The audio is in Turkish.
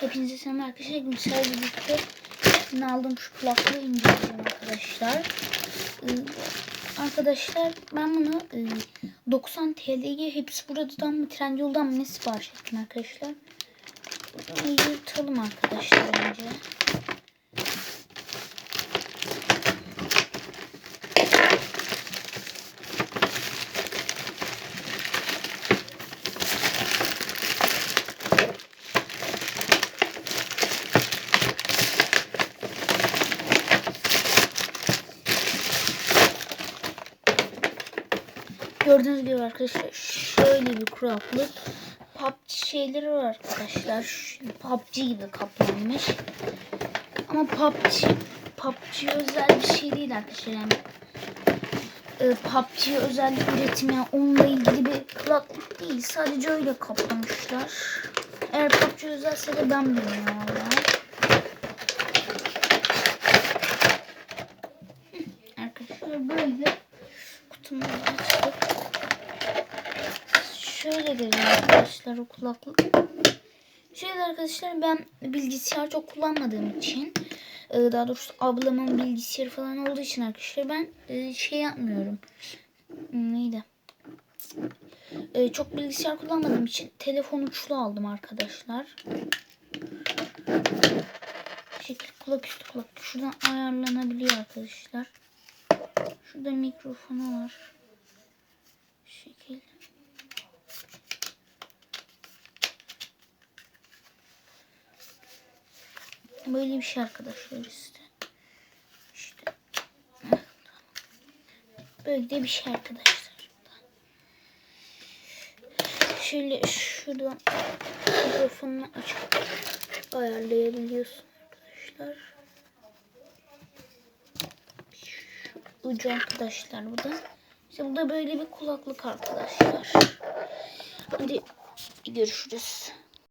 Hepinize selam arkadaşlar. Güzel birlikte şimdi aldığım şu kulaklığı inceleyeceğim arkadaşlar. Ee, arkadaşlar ben bunu e, 90 TL'ye hepsi buradan mı Trendyol'dan mı ne sipariş ettim arkadaşlar. Bunu yırtalım arkadaşlar önce. Gördüğünüz gibi arkadaşlar şöyle bir kulaklık. PUBG şeyleri var arkadaşlar. Şu PUBG gibi kaplanmış. Ama PUBG PUBG özel bir şey değil arkadaşlar. Yani e, PUBG özel üretim yani onunla ilgili bir kulaklık değil. Sadece öyle kaplamışlar. Eğer PUBG özelse de ben bilmiyorum valla. Arkadaşlar böyle kutumu da açtık. Şöyle geliyor arkadaşlar o kulaklık. Şöyle arkadaşlar ben bilgisayar çok kullanmadığım için e, daha doğrusu ablamın bilgisayarı falan olduğu için arkadaşlar ben e, şey yapmıyorum. Hmm, Neydi? E, Çok bilgisayar kullanmadığım için telefon uçlu aldım arkadaşlar. Şekil kulak üstü kulak. Şuradan ayarlanabiliyor arkadaşlar. Şurada mikrofonu var. Şekil. Böyle bir şey arkadaşlar işte. İşte. Böyle de bir şey arkadaşlar. Şöyle şuradan mikrofonunu açıp ayarlayabiliyorsun arkadaşlar. Şu ucu arkadaşlar bu da. İşte bu da böyle bir kulaklık arkadaşlar. Hadi görüşürüz.